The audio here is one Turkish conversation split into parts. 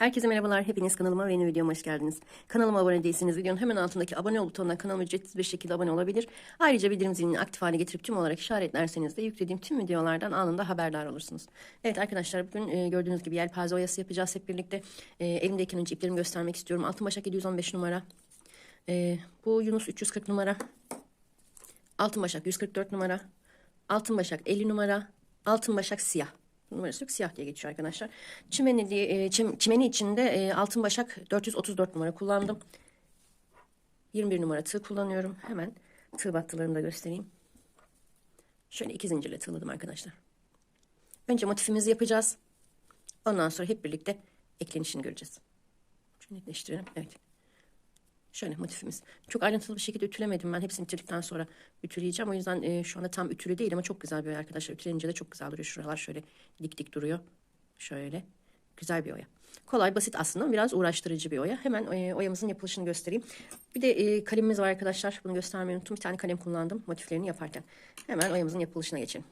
Herkese merhabalar. Hepiniz kanalıma ve yeni videoma hoş geldiniz. Kanalıma abone değilseniz videonun hemen altındaki abone ol butonuna kanalıma ücretsiz bir şekilde abone olabilir. Ayrıca bildirim zilini aktif hale getirip tüm olarak işaretlerseniz de yüklediğim tüm videolardan anında haberdar olursunuz. Evet arkadaşlar bugün e, gördüğünüz gibi yelpaze oyası yapacağız hep birlikte. E, elimdeyken önce iplerimi göstermek istiyorum. Altın başak 715 numara. E, bu Yunus 340 numara. Altın başak 144 numara. Altın başak 50 numara. Altın başak siyah numarası yok. Siyah diye geçiyor arkadaşlar. Çimeni, diye, e, çim, çimeni içinde e, altın başak 434 numara kullandım. 21 numara tığ kullanıyorum. Hemen tığ battılarını da göstereyim. Şöyle iki zincirle tığladım arkadaşlar. Önce motifimizi yapacağız. Ondan sonra hep birlikte eklenişini göreceğiz. Şunu netleştirelim. Evet. Şöyle motifimiz. Çok ayrıntılı bir şekilde ütülemedim ben. Hepsini bitirdikten sonra ütüleyeceğim. O yüzden e, şu anda tam ütülü değil ama çok güzel bir oya arkadaşlar. Ütülenince de çok güzel duruyor. Şuralar şöyle dik dik duruyor. Şöyle. Güzel bir oya. Kolay basit aslında biraz uğraştırıcı bir oya. Hemen e, oyamızın yapılışını göstereyim. Bir de e, kalemimiz var arkadaşlar. Bunu göstermeyi unuttum. Bir tane kalem kullandım motiflerini yaparken. Hemen oyamızın yapılışına geçelim.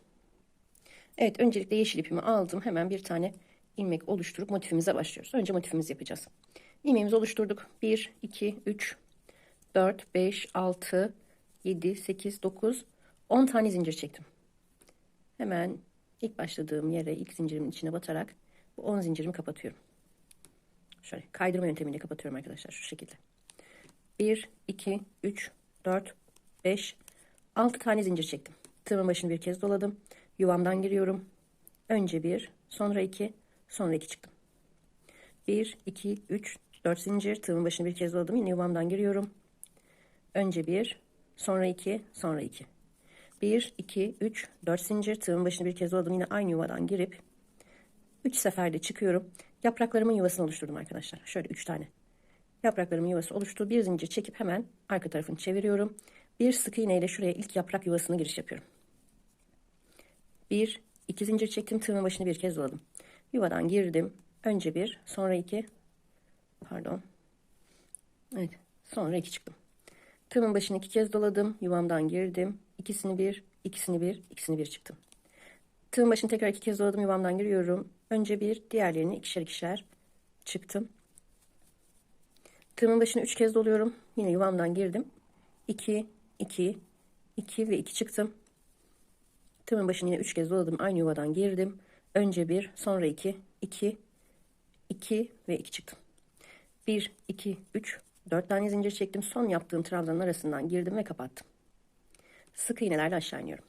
Evet öncelikle yeşil ipimi aldım. Hemen bir tane ilmek oluşturup motifimize başlıyoruz. Önce motifimizi yapacağız. İlmeğimizi oluşturduk. 1, 2, 3, 4, 5, 6, 7, 8, 9, 10 tane zincir çektim. Hemen ilk başladığım yere ilk zincirimin içine batarak bu 10 zincirimi kapatıyorum. Şöyle kaydırma yöntemiyle kapatıyorum arkadaşlar şu şekilde. 1, 2, 3, 4, 5, 6 tane zincir çektim. Tığımın başını bir kez doladım. Yuvamdan giriyorum. Önce 1, sonra 2, sonra 2 çıktım. 1, 2, 3, 4 zincir. Tığımın başını bir kez doladım. Yine yuvamdan giriyorum. Önce 1, sonra 2, sonra 2. 1, 2, 3, 4 zincir. Tığımın başını bir kez doladım. Yine aynı yuvadan girip 3 seferde çıkıyorum. Yapraklarımın yuvasını oluşturdum arkadaşlar. Şöyle 3 tane. Yapraklarımın yuvası oluştu. Bir zincir çekip hemen arka tarafını çeviriyorum. Bir sık iğne ile şuraya ilk yaprak yuvasına giriş yapıyorum. 1, 2 zincir çektim. Tığımın başını bir kez doladım. Yuvadan girdim. Önce 1, sonra 2, pardon. Evet, sonra 2 çıktım. Tığımın başını iki kez doladım. Yuvamdan girdim. İkisini bir, ikisini bir, ikisini bir çıktım. Tığın başını tekrar iki kez doladım. Yuvamdan giriyorum. Önce bir, diğerlerini ikişer ikişer çıktım. Tığımın başını üç kez doluyorum. Yine yuvamdan girdim. 2, 2, 2 ve 2 çıktım. Tığımın başını yine üç kez doladım. Aynı yuvadan girdim. Önce bir, sonra 2, 2, 2 ve 2 çıktım. 1, 2, 3, 4 tane zincir çektim. Son yaptığım trabzanın arasından girdim ve kapattım. Sık iğnelerle aşağı iniyorum.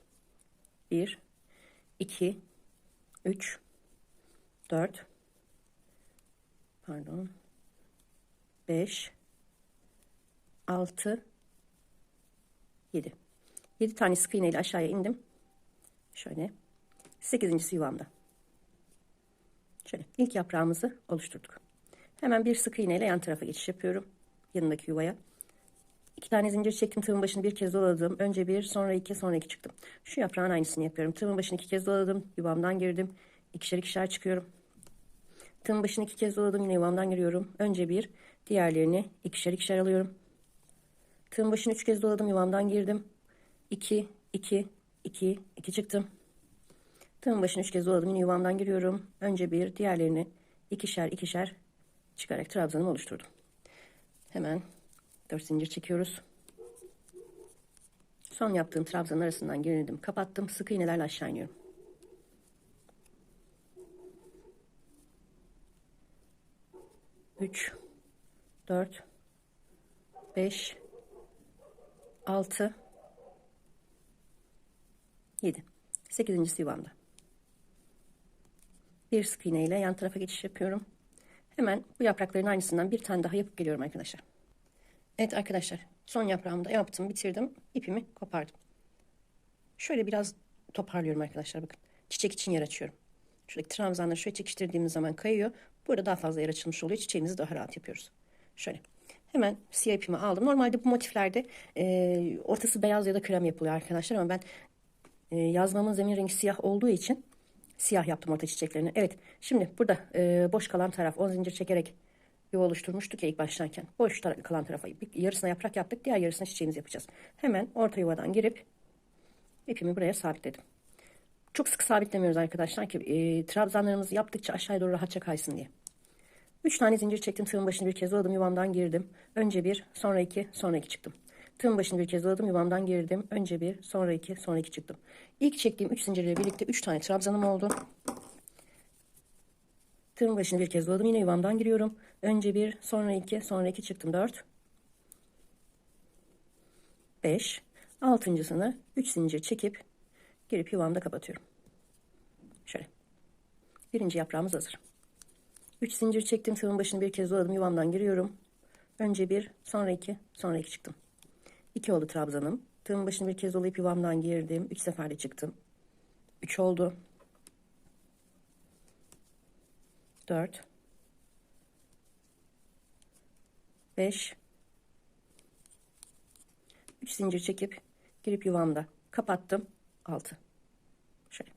1, 2, 3, 4, pardon, 5, 6, 7. 7 tane sık iğneyle aşağıya indim. Şöyle. 8. yuvamda. Şöyle ilk yaprağımızı oluşturduk. Hemen bir sık iğneyle yan tarafa geçiş yapıyorum. Yanındaki yuvaya. İki tane zincir çektim. Tığımın başını bir kez doladım. Önce bir, sonra iki, sonra iki çıktım. Şu yaprağın aynısını yapıyorum. Tığımın başını iki kez doladım. Yuvamdan girdim. İkişer ikişer çıkıyorum. Tığımın başını iki kez doladım. Yine yuvamdan giriyorum. Önce bir, diğerlerini ikişer ikişer alıyorum. Tığımın başını üç kez doladım. Yuvamdan girdim. İki, iki, iki, iki çıktım. Tığımın başını üç kez doladım. Yine yuvamdan giriyorum. Önce bir, diğerlerini ikişer ikişer çıkarak trabzanımı oluşturdum. Hemen 4 zincir çekiyoruz. Son yaptığım trabzanın arasından girdim, kapattım. Sık iğnelerle aşağı iniyorum. Üç, dört, beş, altı, yedi. Sekizincisi yuvamda. Bir sık iğne ile yan tarafa geçiş yapıyorum. Hemen bu yaprakların aynısından bir tane daha yapıp geliyorum arkadaşlar. Evet arkadaşlar son yaprağımı da yaptım bitirdim. İpimi kopardım. Şöyle biraz toparlıyorum arkadaşlar bakın. Çiçek için yer açıyorum. Şuradaki trabzanları şöyle çekiştirdiğimiz zaman kayıyor. Burada daha fazla yer açılmış oluyor. Çiçeğimizi daha rahat yapıyoruz. Şöyle. Hemen siyah ipimi aldım. Normalde bu motiflerde e, ortası beyaz ya da krem yapılıyor arkadaşlar ama ben e, yazmamın zemin rengi siyah olduğu için siyah yaptım orta çiçeklerini. Evet şimdi burada e, boş kalan taraf 10 zincir çekerek yuva oluşturmuştuk ya ilk başlarken. Boş tar kalan tarafa yarısına yaprak yaptık. Diğer yarısına çiçeğimizi yapacağız. Hemen orta yuvadan girip ipimi buraya sabitledim. Çok sık sabitlemiyoruz arkadaşlar ki e, trabzanlarımızı yaptıkça aşağıya doğru rahatça kaysın diye. 3 tane zincir çektim. Tığın başını bir kez doladım. Yuvamdan girdim. Önce bir, sonra iki, sonra iki çıktım. Tığın başını bir kez doladım. Yuvamdan girdim. Önce bir, sonra iki, sonra iki çıktım. İlk çektiğim 3 zincirle birlikte 3 tane trabzanım oldu. Tığın başını bir kez doladım. Yine yuvamdan giriyorum. Önce bir, sonra iki, sonra iki çıktım. 4. 5. Altıncısını 3 zincir çekip girip yuvamda kapatıyorum. Şöyle. Birinci yaprağımız hazır. 3 zincir çektim. Tığın başını bir kez doladım. Yuvamdan giriyorum. Önce bir, sonra iki, sonra iki çıktım. 2 oldu trabzanım. Tığın başını bir kez dolayıp yuvamdan girdim. 3 seferde çıktım. 3 oldu. 4 5 3 zincir çekip girip yuvamda. Kapattım. 6 şöyle.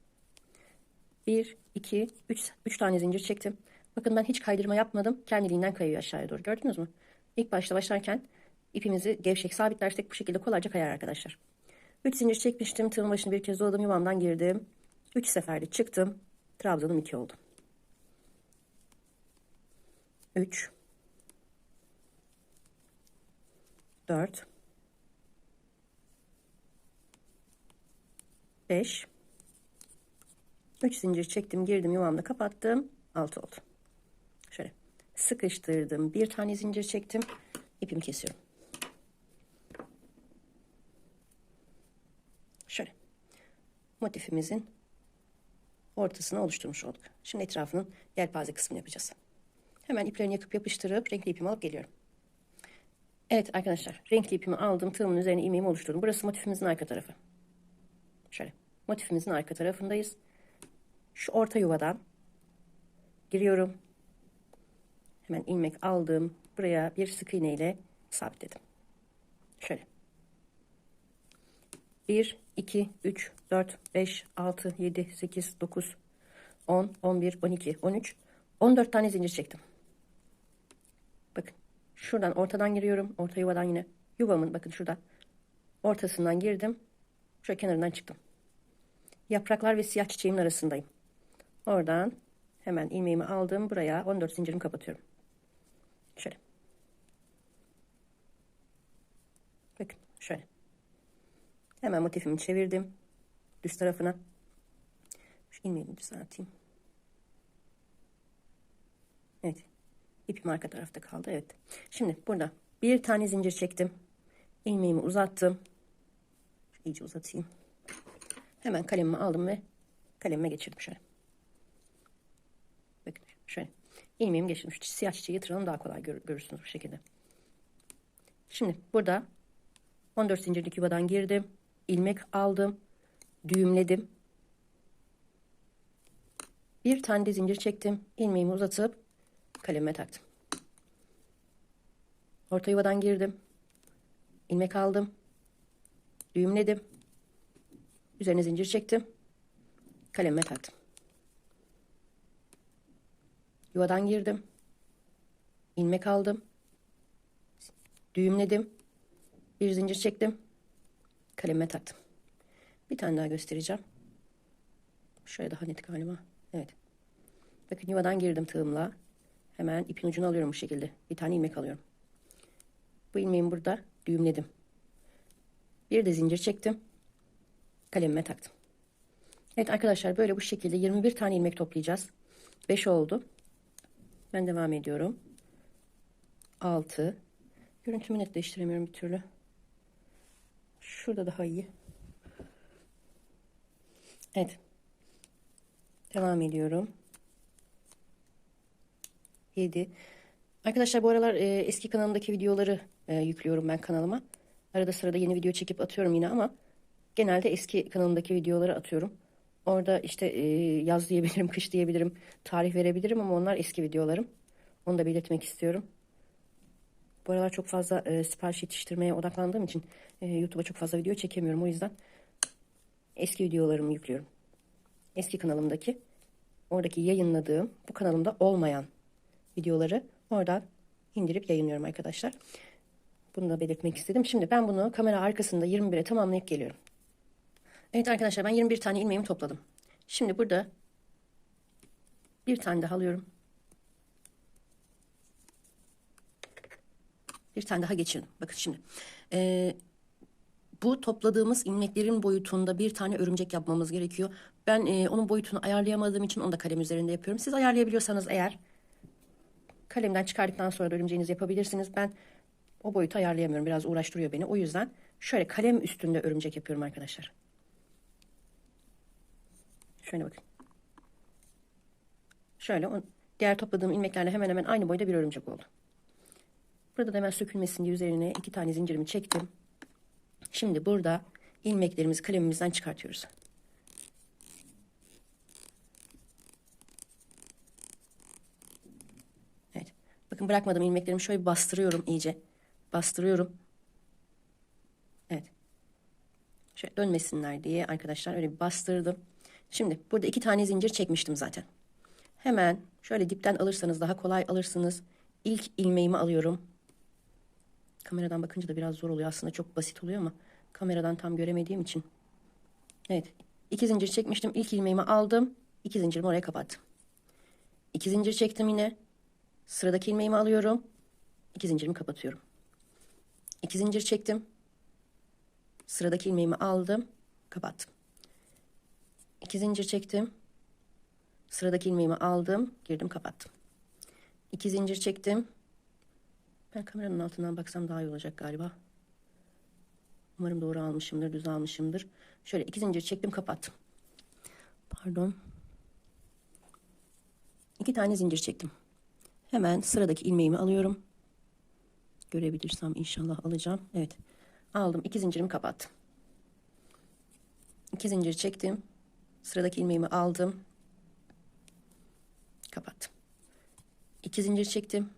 1 2 3 3 tane zincir çektim. Bakın ben hiç kaydırma yapmadım. Kendiliğinden kayıyor aşağıya doğru. Gördünüz mü? İlk başta başlarken ipimizi gevşek sabitlersek bu şekilde kolayca kayar arkadaşlar. 3 zincir çekmiştim tığın başını bir kez doladım yuvamdan girdim. 3 seferde çıktım trabzanım 2 oldu. 3 4 5 3 zincir çektim girdim yuvamda kapattım. 6 oldu. Şöyle sıkıştırdım bir tane zincir çektim. İpimi kesiyorum şöyle motifimizin ortasını oluşturmuş olduk şimdi etrafının yelpaze kısmını yapacağız hemen iplerini yakıp yapıştırıp renkli ipimi alıp geliyorum Evet arkadaşlar renkli ipimi aldım tığımın üzerine ilmeğimi oluşturdum burası motifimizin arka tarafı şöyle motifimizin arka tarafındayız. Şu orta yuvadan giriyorum. Hemen ilmek aldım. Buraya bir sık iğne ile sabitledim. Şöyle. 1, 2, 3, 4, 5, 6, 7, 8, 9, 10, 11, 12, 13, 14 tane zincir çektim. Bakın. Şuradan ortadan giriyorum. Orta yuvadan yine. Yuvamın bakın şuradan. Ortasından girdim. Şöyle kenarından çıktım yapraklar ve siyah çiçeğimin arasındayım. Oradan hemen ilmeğimi aldım. Buraya 14 zincirimi kapatıyorum. Şöyle. Bakın şöyle. Hemen motifimi çevirdim. Düz tarafına. Şu ilmeğimi düzelteyim. Evet. İpim arka tarafta kaldı. Evet. Şimdi burada bir tane zincir çektim. İlmeğimi uzattım. İyice uzatayım. Hemen kalemimi aldım ve kalemime geçirdim şöyle. Bakın şöyle. İlmeğimi geçirdim. Şu siyah çiçeği yatıralım daha kolay gör, görürsünüz bu şekilde. Şimdi burada 14 zincirlik yuvadan girdim. İlmek aldım. Düğümledim. Bir tane de zincir çektim. ilmeğimi uzatıp kalemime taktım. Orta yuvadan girdim. ilmek aldım. Düğümledim. Üzerine zincir çektim. Kalemime taktım. Yuvadan girdim. ilmek aldım. Düğümledim. Bir zincir çektim. Kalemime taktım. Bir tane daha göstereceğim. Şöyle daha net galiba. Evet. Bakın yuvadan girdim tığımla. Hemen ipin ucunu alıyorum bu şekilde. Bir tane ilmek alıyorum. Bu ilmeğimi burada düğümledim. Bir de zincir çektim kalemime taktım. Evet arkadaşlar böyle bu şekilde 21 tane ilmek toplayacağız. 5 oldu. Ben devam ediyorum. 6. Görüntümü netleştiremiyorum bir türlü. Şurada daha iyi. Evet. Devam ediyorum. 7. Arkadaşlar bu aralar e, eski kanalımdaki videoları e, yüklüyorum ben kanalıma. Arada sırada yeni video çekip atıyorum yine ama genelde eski kanalımdaki videoları atıyorum. Orada işte e, yaz diyebilirim, kış diyebilirim, tarih verebilirim ama onlar eski videolarım. Onu da belirtmek istiyorum. Bu aralar çok fazla e, sipariş yetiştirmeye odaklandığım için e, YouTube'a çok fazla video çekemiyorum. O yüzden eski videolarımı yüklüyorum. Eski kanalımdaki, oradaki yayınladığım, bu kanalımda olmayan videoları oradan indirip yayınlıyorum arkadaşlar. Bunu da belirtmek istedim. Şimdi ben bunu kamera arkasında 21'e tamamlayıp geliyorum. Evet arkadaşlar ben 21 tane ilmeğimi topladım. Şimdi burada bir tane daha alıyorum. Bir tane daha geçirdim. Bakın şimdi. Ee, bu topladığımız ilmeklerin boyutunda bir tane örümcek yapmamız gerekiyor. Ben e, onun boyutunu ayarlayamadığım için onu da kalem üzerinde yapıyorum. Siz ayarlayabiliyorsanız eğer kalemden çıkardıktan sonra da örümceğinizi yapabilirsiniz. Ben o boyutu ayarlayamıyorum. Biraz uğraştırıyor beni. O yüzden şöyle kalem üstünde örümcek yapıyorum arkadaşlar. Şöyle bakın. Şöyle diğer topladığım ilmeklerle hemen hemen aynı boyda bir örümcek oldu. Burada da hemen sökülmesin diye üzerine iki tane zincirimi çektim. Şimdi burada ilmeklerimizi kalemimizden çıkartıyoruz. Evet. Bakın bırakmadım ilmeklerimi şöyle bastırıyorum iyice. Bastırıyorum. Evet. Şöyle dönmesinler diye arkadaşlar öyle bir bastırdım. Şimdi burada iki tane zincir çekmiştim zaten. Hemen şöyle dipten alırsanız daha kolay alırsınız. İlk ilmeğimi alıyorum. Kameradan bakınca da biraz zor oluyor. Aslında çok basit oluyor ama kameradan tam göremediğim için. Evet. iki zincir çekmiştim. İlk ilmeğimi aldım. İki zincirimi oraya kapattım. İki zincir çektim yine. Sıradaki ilmeğimi alıyorum. İki zincirimi kapatıyorum. İki zincir çektim. Sıradaki ilmeğimi aldım. Kapattım. İki zincir çektim. Sıradaki ilmeğimi aldım. Girdim kapattım. İki zincir çektim. Ben kameranın altından baksam daha iyi olacak galiba. Umarım doğru almışımdır, düz almışımdır. Şöyle iki zincir çektim, kapattım. Pardon. İki tane zincir çektim. Hemen sıradaki ilmeğimi alıyorum. Görebilirsem inşallah alacağım. Evet. Aldım. iki zincirimi kapattım. İki zincir çektim. Sıradaki ilmeğimi aldım. Kapattım. İki zincir çektim.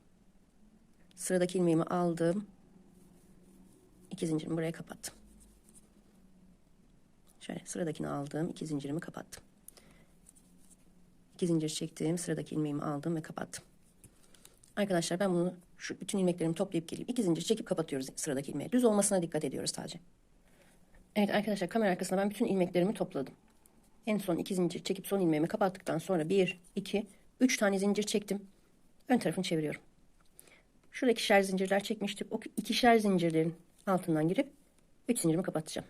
Sıradaki ilmeğimi aldım. İki zincirimi buraya kapattım. Şöyle sıradakini aldım. iki zincirimi kapattım. İki zincir çektim. Sıradaki ilmeğimi aldım ve kapattım. Arkadaşlar ben bunu şu bütün ilmeklerimi toplayıp geleyim. İki zincir çekip kapatıyoruz sıradaki ilmeğe. Düz olmasına dikkat ediyoruz sadece. Evet arkadaşlar kamera arkasında ben bütün ilmeklerimi topladım. En son iki zincir çekip son ilmeğimi kapattıktan sonra bir, iki, üç tane zincir çektim. Ön tarafını çeviriyorum. Şurada ikişer zincirler çekmiştik. O ikişer zincirlerin altından girip 3 zincirimi kapatacağım.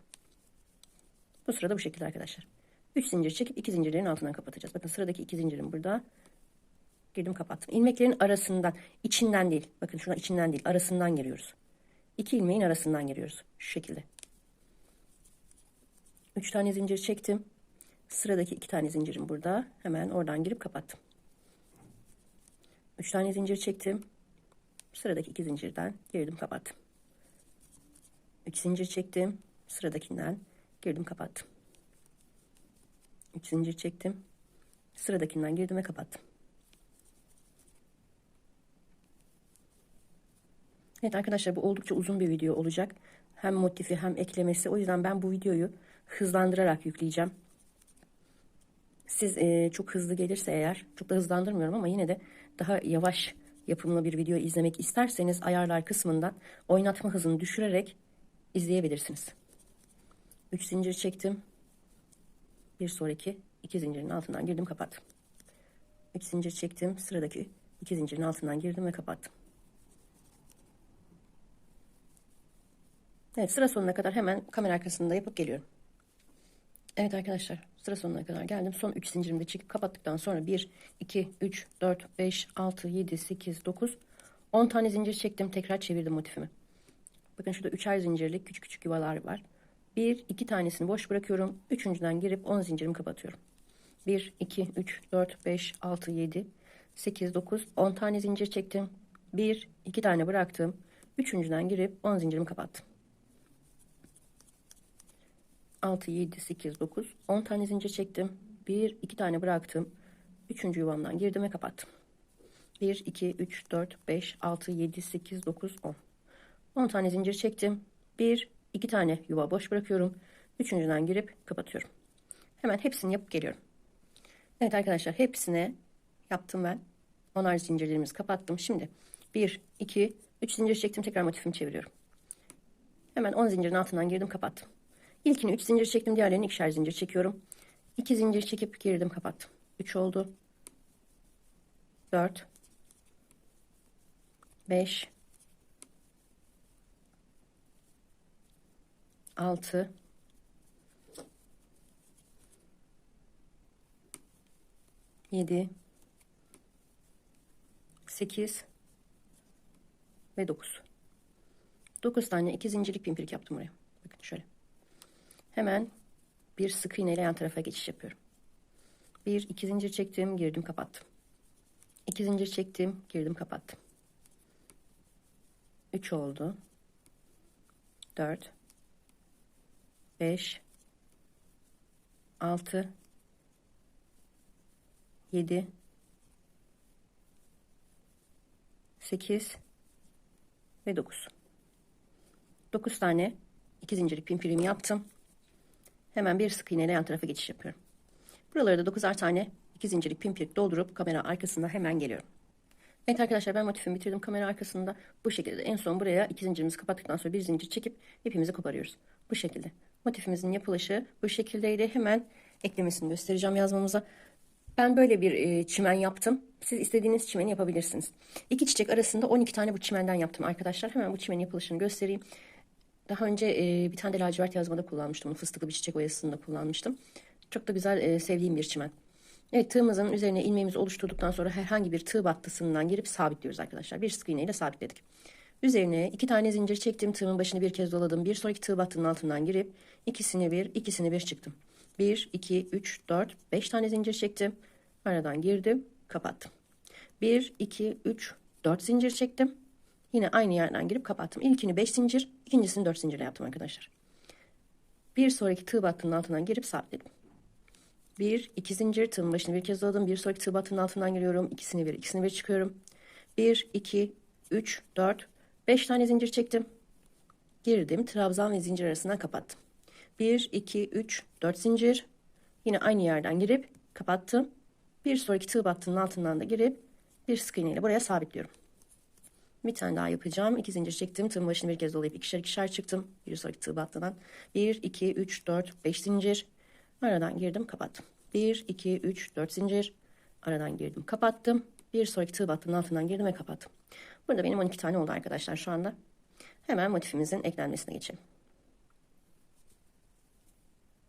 Bu sırada bu şekilde arkadaşlar. 3 zincir çekip 2 zincirlerin altından kapatacağız. Bakın sıradaki 2 zincirim burada. Girdim kapattım. İlmeklerin arasından, içinden değil. Bakın şuna içinden değil, arasından giriyoruz. 2 ilmeğin arasından giriyoruz. Şu şekilde. 3 tane zincir çektim. Sıradaki 2 tane zincirim burada. Hemen oradan girip kapattım. 3 tane zincir çektim. Sıradaki iki zincirden girdim kapattım. Üç zincir çektim. Sıradakinden girdim kapattım. Üç zincir çektim. Sıradakinden girdim ve kapattım. Evet arkadaşlar bu oldukça uzun bir video olacak. Hem motifi hem eklemesi. O yüzden ben bu videoyu hızlandırarak yükleyeceğim. Siz e, çok hızlı gelirse eğer, çok da hızlandırmıyorum ama yine de daha yavaş yapımlı bir video izlemek isterseniz ayarlar kısmından oynatma hızını düşürerek izleyebilirsiniz. 3 zincir çektim. Bir sonraki iki zincirin altından girdim kapattım. 3 zincir çektim. Sıradaki iki zincirin altından girdim ve kapattım. Evet sıra sonuna kadar hemen kamera arkasında yapıp geliyorum. Evet arkadaşlar sıra sonuna kadar geldim. Son 3 zincirimi çekip kapattıktan sonra 1, 2, 3, 4, 5, 6, 7, 8, 9, 10 tane zincir çektim. Tekrar çevirdim motifimi. Bakın şurada üçer zincirlik küçük küçük yuvalar var. Bir, iki tanesini boş bırakıyorum. Üçüncüden girip 10 zincirimi kapatıyorum. 1, 2, 3, 4, 5, 6, 7, 8, 9, 10 tane zincir çektim. 1, 2 tane bıraktım. Üçüncüden girip 10 zincirimi kapattım. 6, 7, 8, 9, 10 tane zincir çektim. 1, 2 tane bıraktım. Üçüncü yuvamdan girdim ve kapattım. 1, 2, 3, 4, 5, 6, 7, 8, 9, 10. 10 tane zincir çektim. 1, 2 tane yuva boş bırakıyorum. Üçüncüden girip kapatıyorum. Hemen hepsini yapıp geliyorum. Evet arkadaşlar hepsine yaptım ben. Onar zincirlerimizi kapattım. Şimdi 1, 2, 3 zincir çektim. Tekrar motifimi çeviriyorum. Hemen 10 zincirin altından girdim kapattım. İlkini 3 zincir çektim. Diğerlerini ikişer zincir çekiyorum. 2 zincir çekip girdim kapattım. 3 oldu. 4 5 6 7 8 ve 9 9 tane iki zincirlik pimpirlik yaptım buraya. Bakın şöyle. Hemen bir sık iğne ile yan tarafa geçiş yapıyorum. Bir iki zincir çektim, girdim, kapattım. İki zincir çektim, girdim, kapattım. 3 oldu. 4 5 6 7 8 ve 9. 9 tane iki zincirlik pimpirimi yaptım. Hemen bir sık iğneyle yan tarafa geçiş yapıyorum. Buraları da 9'ar tane iki zincirlik pimpirik doldurup kamera arkasında hemen geliyorum. Evet arkadaşlar ben motifimi bitirdim kamera arkasında. Bu şekilde en son buraya iki zincirimizi kapattıktan sonra bir zincir çekip ipimizi koparıyoruz. Bu şekilde. Motifimizin yapılışı bu şekildeydi. Hemen eklemesini göstereceğim yazmamıza. Ben böyle bir e, çimen yaptım. Siz istediğiniz çimeni yapabilirsiniz. İki çiçek arasında 12 tane bu çimenden yaptım arkadaşlar. Hemen bu çimenin yapılışını göstereyim. Daha önce e, bir tane de lacivert yazmada kullanmıştım. Bunu fıstıklı bir çiçek oyasında kullanmıştım. Çok da güzel e, sevdiğim bir çimen. Evet tığımızın üzerine ilmeğimizi oluşturduktan sonra herhangi bir tığ battısından girip sabitliyoruz arkadaşlar. Bir sık iğneyle sabitledik. Üzerine iki tane zincir çektim. Tığımın başını bir kez doladım. Bir sonraki tığ battının altından girip ikisini bir, ikisini bir çıktım. 1, 2, 3, 4, 5 tane zincir çektim. Aradan girdim, kapattım. 1, 2, 3, 4 zincir çektim. Yine aynı yerden girip kapattım. İlkini 5 zincir, ikincisini 4 zincirle yaptım arkadaşlar. Bir sonraki tığ battının altından girip sabitledim. 1, 2 zincir tığın başını bir kez doladım. Bir sonraki tığ battının altından giriyorum. İkisini bir, ikisini bir çıkıyorum. 1, 2, 3, 4, 5 tane zincir çektim. Girdim. Trabzan ve zincir arasından kapattım. 1, 2, 3, 4 zincir. Yine aynı yerden girip kapattım. Bir sonraki tığ battının altından da girip bir sık iğneyle buraya sabitliyorum. Bir tane daha yapacağım. İki zincir çektim. Tığın başını bir kez dolayıp ikişer ikişer çıktım. Bir sonraki tığ battından. 1, 2, 3, 4, 5 zincir. Aradan girdim kapattım. 1, 2, 3, 4 zincir. Aradan girdim kapattım. Bir sonraki tığ battının altından girdim ve kapattım. Burada benim 12 tane oldu arkadaşlar şu anda. Hemen motifimizin eklenmesine geçelim.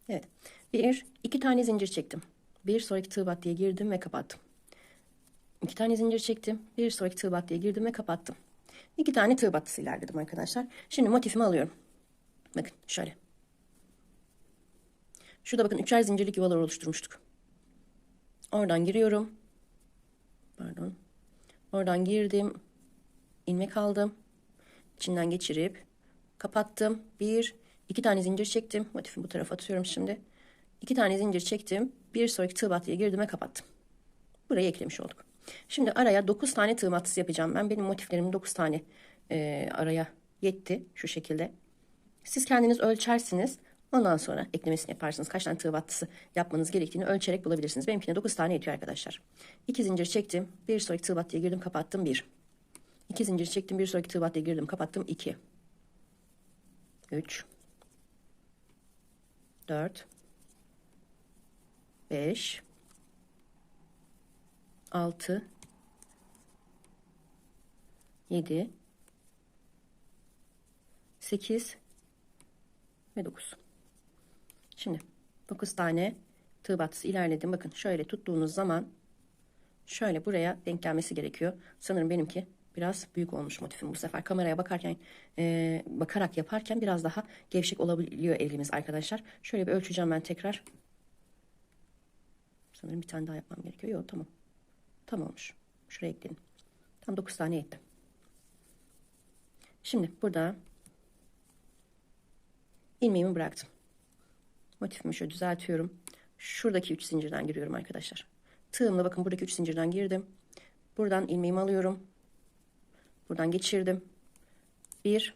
Evet. Bir, iki tane zincir çektim. Bir sonraki tığ battıya girdim ve kapattım. İki tane zincir çektim. Bir sonraki tığ battıya girdim ve kapattım. İki tane tığ ilerledim arkadaşlar. Şimdi motifimi alıyorum. Bakın şöyle. Şurada bakın üçer zincirlik yuvalar oluşturmuştuk. Oradan giriyorum. Pardon. Oradan girdim. ilmek aldım. İçinden geçirip kapattım. Bir, iki tane zincir çektim. Motifimi bu tarafa atıyorum şimdi. İki tane zincir çektim. Bir sonraki tığ battıya girdim ve kapattım. Burayı eklemiş olduk. Şimdi araya 9 tane tığ battısı yapacağım. Ben benim motiflerim 9 tane e, araya yetti şu şekilde. Siz kendiniz ölçersiniz. Ondan sonra eklemesini yaparsınız. Kaç tane tığ battısı yapmanız gerektiğini ölçerek bulabilirsiniz. Benimkine 9 tane yetiyor arkadaşlar. 2 zincir çektim. Bir sonraki tığ battıya girdim kapattım 1. 2 zincir çektim. Bir sonraki tığ battıya girdim kapattım 2. 3 4 5 6 7 8 ve 9. Şimdi 9 tane tığ battısı ilerledim. Bakın şöyle tuttuğunuz zaman şöyle buraya denk gelmesi gerekiyor. Sanırım benimki biraz büyük olmuş motifim bu sefer. Kameraya bakarken e, bakarak yaparken biraz daha gevşek olabiliyor elimiz arkadaşlar. Şöyle bir ölçeceğim ben tekrar. Sanırım bir tane daha yapmam gerekiyor. Yok tamam. Tam olmuş. Şuraya ekledim. Tam 9 tane yetti. Şimdi burada ilmeğimi bıraktım. Motifimi şöyle düzeltiyorum. Şuradaki 3 zincirden giriyorum arkadaşlar. Tığımla bakın buradaki 3 zincirden girdim. Buradan ilmeğimi alıyorum. Buradan geçirdim. Bir,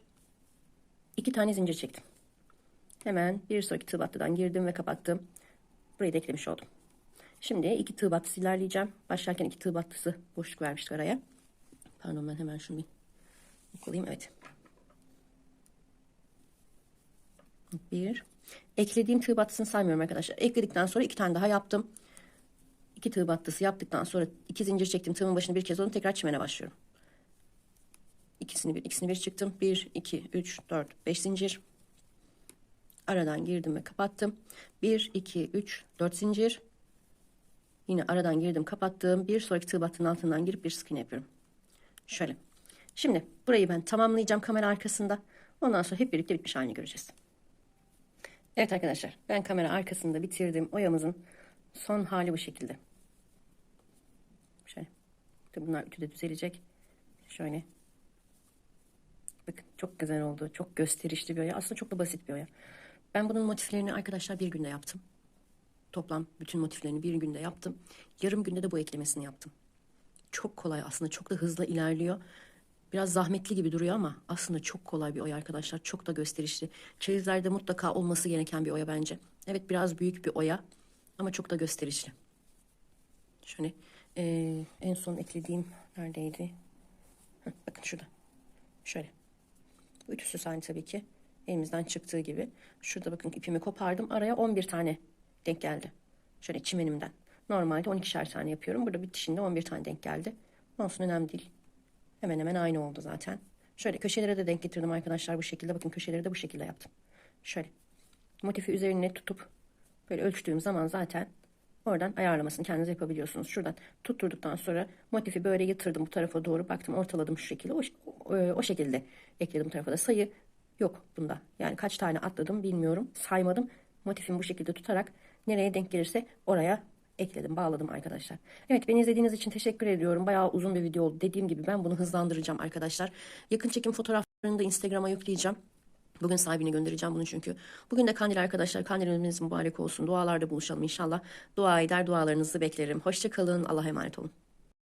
iki tane zincir çektim. Hemen bir sonraki tığ girdim ve kapattım. Burayı da eklemiş oldum. Şimdi iki tığ battısı ilerleyeceğim. Başlarken iki tığ battısı boşluk vermiştik araya. Pardon ben hemen şunu bir koyayım. Evet. Bir. Eklediğim tığ battısını saymıyorum arkadaşlar. Ekledikten sonra iki tane daha yaptım. İki tığ battısı yaptıktan sonra iki zincir çektim. Tığımın başını bir kez onu tekrar çimene başlıyorum. İkisini bir, ikisini bir çıktım. Bir, iki, üç, dört, beş zincir. aradan girdim ve kapattım. 1, 2, 3, 4 zincir. Yine aradan girdim kapattım. Bir sonraki tığ battının altından girip bir sık yapıyorum. Şöyle. Şimdi burayı ben tamamlayacağım kamera arkasında. Ondan sonra hep birlikte bitmiş halini göreceğiz. Evet arkadaşlar ben kamera arkasında bitirdim. Oyamızın son hali bu şekilde. Şöyle. Tabii bunlar ütüde düzelecek. Şöyle. Bakın çok güzel oldu. Çok gösterişli bir oya. Aslında çok da basit bir oya. Ben bunun motiflerini arkadaşlar bir günde yaptım. Toplam bütün motiflerini bir günde yaptım. Yarım günde de bu eklemesini yaptım. Çok kolay aslında çok da hızlı ilerliyor. Biraz zahmetli gibi duruyor ama aslında çok kolay bir oya arkadaşlar. Çok da gösterişli. Çeyizlerde mutlaka olması gereken bir oya bence. Evet biraz büyük bir oya ama çok da gösterişli. Şöyle eee, en son eklediğim neredeydi? Heh, bakın şurada. Şöyle. Bu ütüsüz hali tabii ki. Elimizden çıktığı gibi. Şurada bakın ipimi kopardım. Araya 11 tane denk geldi. Şöyle çimenimden. Normalde 12'şer tane yapıyorum. Burada bitişinde 11 tane denk geldi. Olsun önemli değil. Hemen hemen aynı oldu zaten. Şöyle köşelere de denk getirdim arkadaşlar bu şekilde. Bakın köşeleri de bu şekilde yaptım. Şöyle. Motifi üzerine tutup böyle ölçtüğüm zaman zaten oradan ayarlamasını kendiniz yapabiliyorsunuz. Şuradan tutturduktan sonra motifi böyle yatırdım bu tarafa doğru. Baktım ortaladım şu şekilde. O, o, şekilde ekledim bu tarafa da. Sayı yok bunda. Yani kaç tane atladım bilmiyorum. Saymadım. Motifimi bu şekilde tutarak nereye denk gelirse oraya ekledim, bağladım arkadaşlar. Evet beni izlediğiniz için teşekkür ediyorum. Bayağı uzun bir video oldu. Dediğim gibi ben bunu hızlandıracağım arkadaşlar. Yakın çekim fotoğraflarını da Instagram'a yükleyeceğim. Bugün sahibine göndereceğim bunu çünkü. Bugün de kandil arkadaşlar. Kandilimiz mübarek olsun. Dualarda buluşalım inşallah. Dua eder dualarınızı beklerim. Hoşçakalın. Allah'a emanet olun.